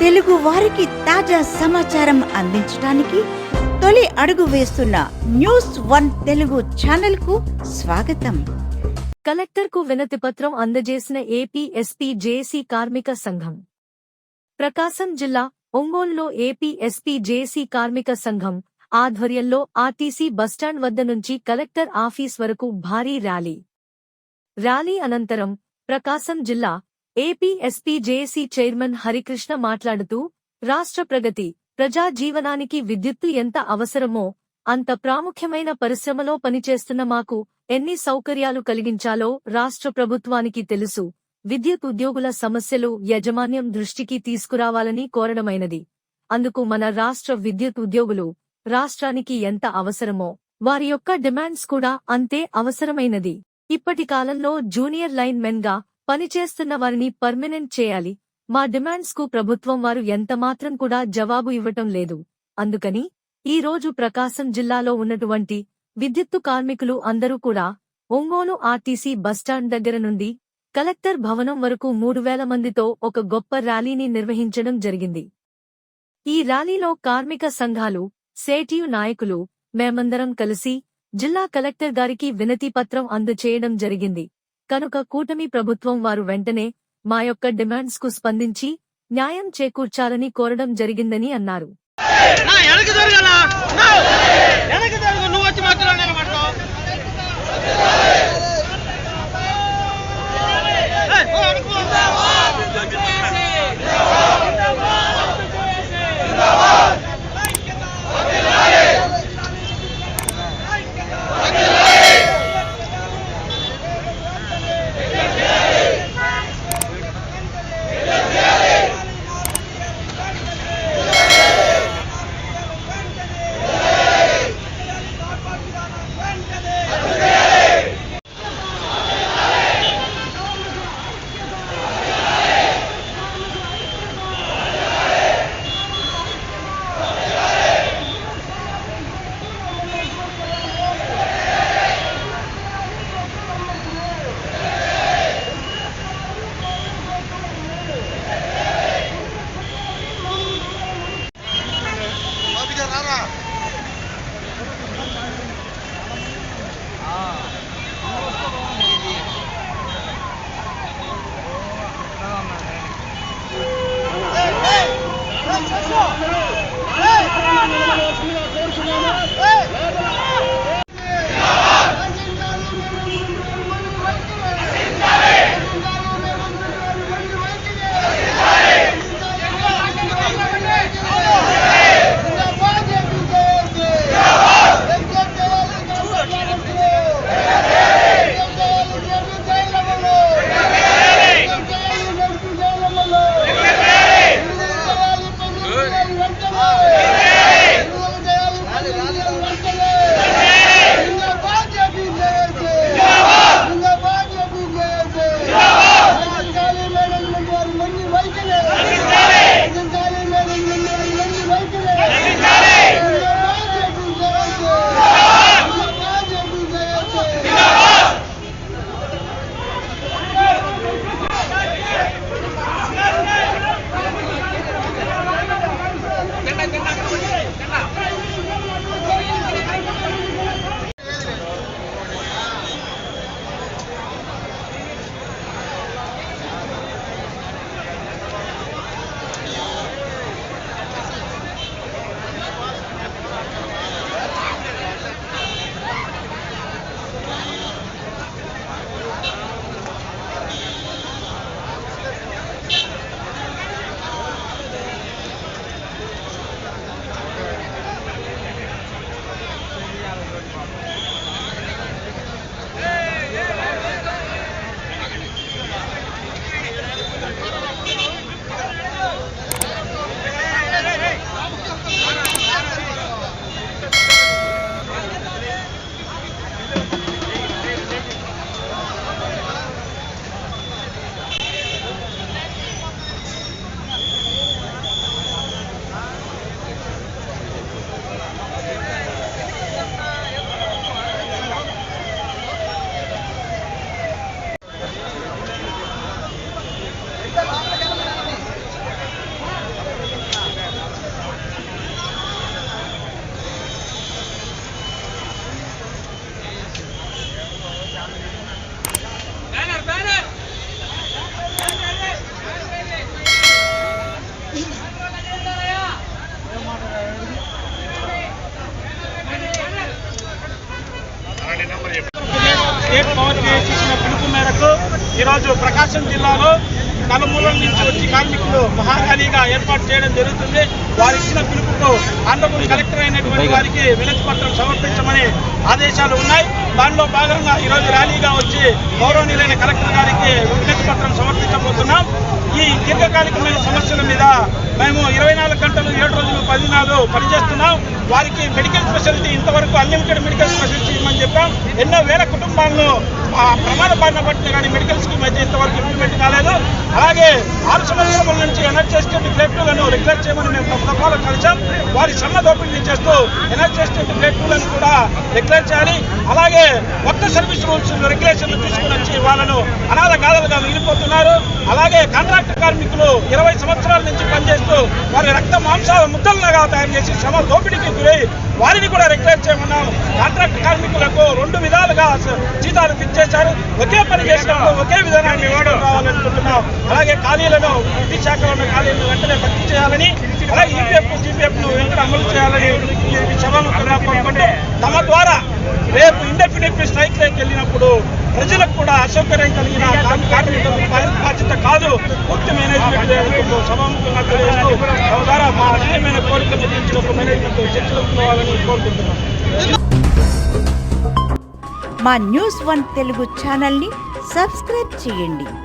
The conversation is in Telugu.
తెలుగు వారికి తాజా సమాచారం అందించడానికి తొలి అడుగు వేస్తున్న న్యూస్ వన్ తెలుగు ఛానల్కు స్వాగతం. కలెక్టర్కు వినతిపత్రం అందజేసిన ఏపీ ఎస్పీ జేసీ కార్మిక సంఘం. ప్రకాశం జిల్లా ఒంగోలులో ఏపీ ఎస్పీ జేసీ కార్మిక సంఘం ఆధ్వర్యంలో ఆర్టీసీ బస్టాండ్ వద్ద నుంచి కలెక్టర్ ఆఫీస్ వరకు భారీ ర్యాలీ. ర్యాలీ అనంతరం ప్రకాశం జిల్లా ఏపీ ఎస్పీ చైర్మన్ హరికృష్ణ మాట్లాడుతూ రాష్ట్ర ప్రగతి ప్రజా జీవనానికి విద్యుత్తు ఎంత అవసరమో అంత ప్రాముఖ్యమైన పరిశ్రమలో పనిచేస్తున్న మాకు ఎన్ని సౌకర్యాలు కలిగించాలో రాష్ట్ర ప్రభుత్వానికి తెలుసు. విద్యుత్ ఉద్యోగుల సమస్యలు యజమాన్యం దృష్టికి తీసుకురావాలని కోరడమైనది. అందుకు మన రాష్ట్ర విద్యుత్ ఉద్యోగులు రాష్ట్రానికి ఎంత అవసరమో వారి యొక్క డిమాండ్స్ కూడా అంతే అవసరమైనది. ఇప్పటి కాలంలో జూనియర్ లైన్ మెన్గా పనిచేస్తున్న వారిని పర్మనెంట్ చేయాలి. మా డిమాండ్స్కు ప్రభుత్వం వారు ఎంతమాత్రం కూడా జవాబు ఇవ్వటం లేదు. అందుకని ఈ రోజు ప్రకాశం జిల్లాలో ఉన్నటువంటి విద్యుత్తు కార్మికులు అందరూ కూడా ఒంగోలు ఆర్టీసీ బస్టాండ్ దగ్గర నుండి కలెక్టర్ భవనం వరకు మూడు వేల మందితో ఒక గొప్ప ర్యాలీని నిర్వహించడం జరిగింది. ఈ ర్యాలీలో కార్మిక సంఘాలు సేటియు నాయకులు మేమందరం కలిసి జిల్లా కలెక్టర్ గారికి వినతిపత్రం అందచేయడం జరిగింది. కనుక కూటమి ప్రభుత్వం వారు వెంటనే మా యొక్క డిమాండ్స్కు స్పందించి న్యాయం చేకూర్చాలని కోరడం జరిగిందని అన్నారు. Hey! స్టేట్ ఇచ్చిన పిలుపు మేరకు ఈరోజు ప్రకాశం జిల్లాలో నలుమూలల నుంచి వచ్చి కార్మికులు మహాఖాళీగా ఏర్పాటు చేయడం జరుగుతుంది. వారు ఇచ్చిన పిలుపుకు ఆంధ్రప్రదేశ్ కలెక్టర్ అయినటువంటి వారికి వినతి పత్రం సమర్పించమని ఆదేశాలు ఉన్నాయి. దానిలో భాగంగా ఈరోజు ర్యాలీగా వచ్చి గౌరవనీయులైన కలెక్టర్ గారికి వినతి పత్రం సమర్పించబోతున్నాం. ఈ దీర్ఘకాలికమైన సమస్యల మీద మేము ఇరవై నాలుగు గంటలు ఏడు రోజులు పది దినాలు పనిచేస్తున్నాం. వారికి మెడికల్ స్పెషాలిటీ ఇంతవరకు అన్లిమిటెడ్ మెడికల్ స్పెషాలిటీ ఇవ్వమని చెప్పాం. ఎన్నో వేల కుటుంబాలను ఆ ప్రమాద బారిన కానీ మెడికల్ స్కీమ్ అయితే ఇంతవరకు ఇంప్లిమెంట్ కాలేదు. అలాగే ఆరు సంవత్సరాల నుంచి ఎన్హెచ్ఎస్కే ఎస్టేట్ రిక్వెస్ట్ చేయమని మేము ప్రభుత్వాలు కలిసాం వారి సన్న దోపిడీ చేస్తూ ఎనర్జీ ఎస్టేట్ కూడా డిక్లేర్ చేయాలి. అలాగే కొత్త సర్వీస్ రూల్స్ రెగ్యులేషన్లు తీసుకుని వచ్చి వాళ్ళను అనాథ గాథలుగా మిగిలిపోతున్నారు. అలాగే కాంట్రాక్ట్ కార్మికులు ఇరవై సంవత్సరాల నుంచి పనిచేస్తూ వారి రక్త మాంసాల ముద్దలుగా తయారు చేసి శ్రమ దోపిడీకి గురై వారిని కూడా రెగ్యులేట్ చేయమన్నాం. కాంట్రాక్ట్ కార్మికులకు రెండు విధాలుగా జీతాలు తెచ్చేశారు ఒకే పని చేసినప్పుడు ఒకే విధానాన్ని ఇవ్వడం రావాలనుకుంటున్నాం అలాగే ఖాళీలను విద్యుత్ శాఖలో ఉన్న ఖాళీలను వెంటనే భర్తీ చేయాలని అలాగే ఈపీఎఫ్ జీపీఎఫ్ వెంటనే అమలు చేయాలని ఈ సభాముఖంగా కోరుకుంటూ తమ ద్వారా రేపు ఇండెఫినెట్ స్ట్రైక్ వెళ్ళినప్పుడు ప్రజలకు కూడా అసౌకర్యం కలిగిన కార్మి- కార్మికులకు బా- బాధ్యత కాదు. పూర్తి మేనేజ్మెంట్ సభాముఖంగా తెలియజేస్తూ తమ ద్వారా మా అన్యాయమైన కోరికలు తీర్చినప్పుడు మేనేజ్మెంట్ చర్చలు కావాలని కోరుకుంటున్నాం. మా న్యూస్ వన్ తెలుగు ఛానల్ని సబ్స్క్రైబ్ చేయండి.